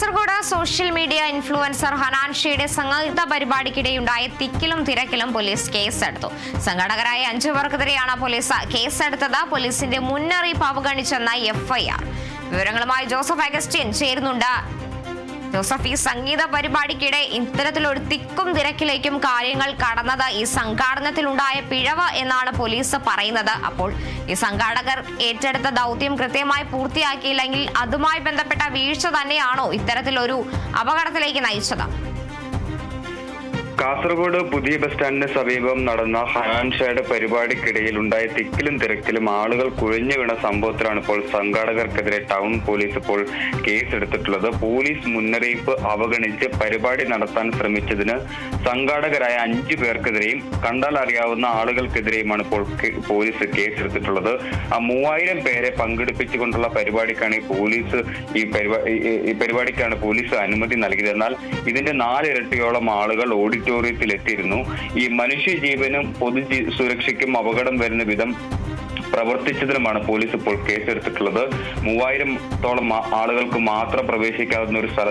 Kasaragod social media influencer ഹനാൻഷിയുടെ സംഘടിത പരിപാടിക്കിടെയുണ്ടായ തിക്കിലും തിരക്കിലും പോലീസ് കേസെടുത്തു. സംഘാടകരായ അഞ്ചു പേർക്കെതിരെയാണ് പോലീസ് കേസെടുത്തത്. പോലീസിന്റെ മുന്നറിയിപ്പ് അവഗണിച്ചെന്ന എഫ്ഐആർ. വിവരങ്ങളുമായി ജോസഫ് അഗസ്റ്റിൻ ചേരുന്നുണ്ട്. ജോസഫ് ഈ സംഗീത പരിപാടിക്കിടെ ഇത്തരത്തിലൊരു തിക്കും തിരക്കിലേക്കും കാര്യങ്ങൾ കടന്നത് ഈ സംഘാടനത്തിലുണ്ടായ പിഴവ് എന്നാണ് പോലീസ് പറയുന്നത്. അപ്പോൾ ഈ സംഘാടകർ ഏറ്റെടുത്ത ദൗത്യം കൃത്യമായി പൂർത്തിയാക്കിയില്ലെങ്കിൽ അതുമായി ബന്ധപ്പെട്ട വീഴ്ച തന്നെയാണോ ഇത്തരത്തിലൊരു അപകടത്തിലേക്ക് നയിച്ചത്? കാസർഗോഡ് പുതിയ ബസ് സ്റ്റാൻഡിന് സമീപം നടന്ന ഹനാൻഷയുടെ പരിപാടിക്കിടയിൽ ഉണ്ടായ തിക്കിലും തിരക്കിലും ആളുകൾ കുഴഞ്ഞു വീണ സംഭവത്തിലാണ് ഇപ്പോൾ സംഘാടകർക്കെതിരെ ടൗൺ പോലീസ് ഇപ്പോൾ കേസെടുത്തിട്ടുള്ളത്. പോലീസ് മുന്നറിയിപ്പ് അവഗണിച്ച് പരിപാടി നടത്താൻ ശ്രമിച്ചതിന് സംഘാടകരായ അഞ്ചു പേർക്കെതിരെയും കണ്ടാൽ അറിയാവുന്ന ആളുകൾക്കെതിരെയുമാണ് ഇപ്പോൾ പോലീസ് കേസെടുത്തിട്ടുള്ളത്. ആ മൂവായിരം പേരെ പങ്കെടുപ്പിച്ചുകൊണ്ടുള്ള പരിപാടിക്കാണ് ഈ പോലീസ് ഈ പരിപാടി ഈ പരിപാടിക്കാണ് പോലീസ് അനുമതി നൽകിയത്. എന്നാൽ ഇതിന്റെ നാലിരട്ടിയോളം ആളുകൾ ഓഡിറ്റോറിയത്തിൽ എത്തിയിരുന്നു ഈ മനുഷ്യജീവനും പൊതു സുരക്ഷയ്ക്കും അപകടം വരുന്ന വിധം പ്രവർത്തിച്ചതിനുമാണ് പോലീസ് ഇപ്പോൾ കേസെടുത്തിട്ടുള്ളത്. മൂവായിരത്തോളം ആളുകൾക്ക് മാത്രം പ്രവേശിക്കാവുന്ന ഒരു സ്ഥല